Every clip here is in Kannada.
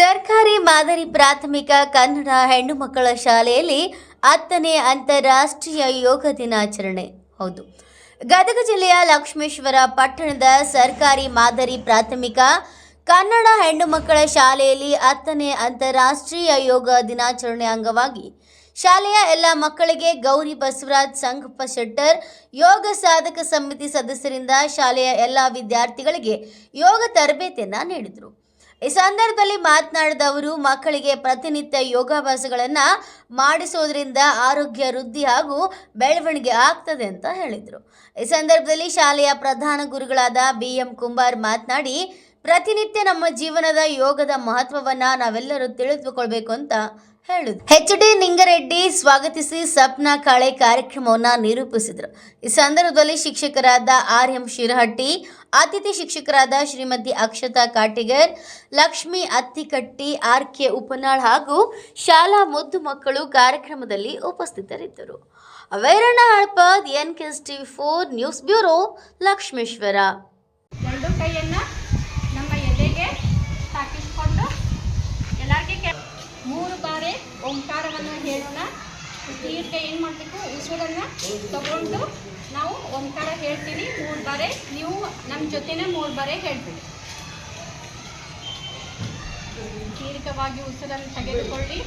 ಸರ್ಕಾರಿ ಮಾದರಿ ಪ್ರಾಥಮಿಕ ಕನ್ನಡ ಹೆಣ್ಣು ಮಕ್ಕಳ ಶಾಲೆಯಲ್ಲಿ ಹತ್ತನೇ ಅಂತಾರಾಷ್ಟ್ರೀಯ ಯೋಗ ದಿನಾಚರಣೆ. ಹೌದು. ಗದಗ ಜಿಲ್ಲೆಯ ಲಕ್ಷ್ಮೇಶ್ವರ ಪಟ್ಟಣದ ಸರ್ಕಾರಿ ಮಾದರಿ ಪ್ರಾಥಮಿಕ ಕನ್ನಡ ಹೆಣ್ಣು ಮಕ್ಕಳ ಶಾಲೆಯಲ್ಲಿ ಹತ್ತನೇ ಅಂತಾರಾಷ್ಟ್ರೀಯ ಯೋಗ ದಿನಾಚರಣೆ ಅಂಗವಾಗಿ ಶಾಲೆಯ ಎಲ್ಲ ಮಕ್ಕಳಿಗೆ ಗೌರಿ ಬಸವರಾಜ್ ಸಂಗಪ್ಪ ಶೆಟ್ಟರ್, ಯೋಗ ಸಾಧಕ ಸಮಿತಿ ಸದಸ್ಯರಿಂದ ಶಾಲೆಯ ಎಲ್ಲ ವಿದ್ಯಾರ್ಥಿಗಳಿಗೆ ಯೋಗ ತರಬೇತಿಯನ್ನು ನೀಡಿದರು. ಈ ಸಂದರ್ಭದಲ್ಲಿ ಮಾತನಾಡಿದ ಅವರು, ಮಕ್ಕಳಿಗೆ ಪ್ರತಿನಿತ್ಯ ಯೋಗಾಭ್ಯಾಸಗಳನ್ನು ಮಾಡಿಸೋದ್ರಿಂದ ಆರೋಗ್ಯ ವೃದ್ಧಿ ಹಾಗೂ ಬೆಳವಣಿಗೆ ಆಗ್ತದೆ ಅಂತ ಹೇಳಿದರು. ಈ ಸಂದರ್ಭದಲ್ಲಿ ಶಾಲೆಯ ಪ್ರಧಾನ ಗುರುಗಳಾದ ಬಿ ಎಂ ಕುಂಬಾರ್ ಮಾತನಾಡಿ ಪ್ರತಿನಿತ್ಯ ನಮ್ಮ ಜೀವನದ ಯೋಗದ ಮಹತ್ವವನ್ನ ನಾವೆಲ್ಲರೂ ತಿಳಿದುಕೊಳ್ಬೇಕು ಅಂತ ಹೇಳುದು. ಎಚ್ ಡಿ ನಿಂಗರೆಡ್ಡಿ ಸ್ವಾಗತಿಸಿ ಸಪ್ನಾ ಕಾಳೆ ಕಾರ್ಯಕ್ರಮವನ್ನು ನಿರೂಪಿಸಿದರು. ಈ ಸಂದರ್ಭದಲ್ಲಿ ಶಿಕ್ಷಕರಾದ ಆರ್ ಎಂ ಶಿರಹಟ್ಟಿ, ಅತಿಥಿ ಶಿಕ್ಷಕರಾದ ಶ್ರೀಮತಿ ಅಕ್ಷತಾ ಕಾಟಿಗರ್, ಲಕ್ಷ್ಮಿ ಅತ್ತಿಕಟ್ಟಿ, ಆರ್ ಕೆ ಉಪನಾಳ್ ಹಾಗೂ ಶಾಲಾ ಮುದ್ದು ಮಕ್ಕಳು ಕಾರ್ಯಕ್ರಮದಲ್ಲಿ ಉಪಸ್ಥಿತರಿದ್ದರು. Vairanna Halpad N ಕೆಸ್ T four, news bureau Lakshmeshwar ಎರಡು ಕೈಯನ್ನ ನಮ್ಮ ಎದೆಗೆ ತಾಕಿಸ್ಕೊಂಡು ಎಲ್ಲರಿಗೆ ಕೆ ಮೂರು ಬಾರಿ ಓಂಕಾರವನ್ನು ಹೇಳೋಣ ನೀರಿಗೆ ಏನು ಮಾಡಬೇಕು? ಉಸಿರನ್ನು ತಗೊಂಡು ನಾವು ಒಂದು ಕಡೆ ಹೇಳ್ತೀನಿ, ಮೂರು ಬಾರಿ. ನೀವು ನಮ್ಮ ಜೊತೆನೇ ಮೂರು ಬಾರಿ ಹೇಳ್ಬಿಡಿ. ದೀರ್ಘವಾಗಿ ಉಸಿರನ್ನು ತೆಗೆದುಕೊಳ್ಳಿ.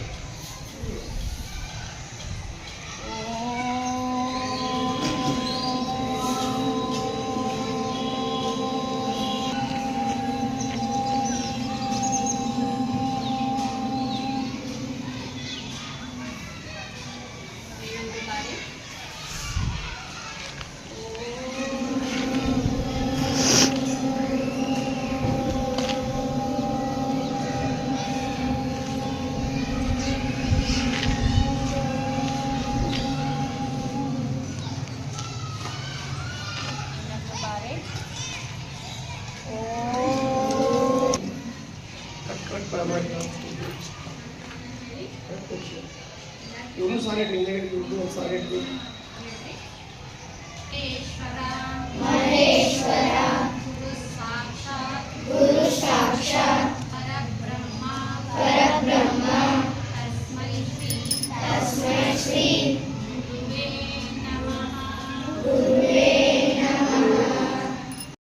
ಇವರು ಸಾರಿ ಇವರು ಒಂದು ಸಾರಿ ಈಶ್ವರ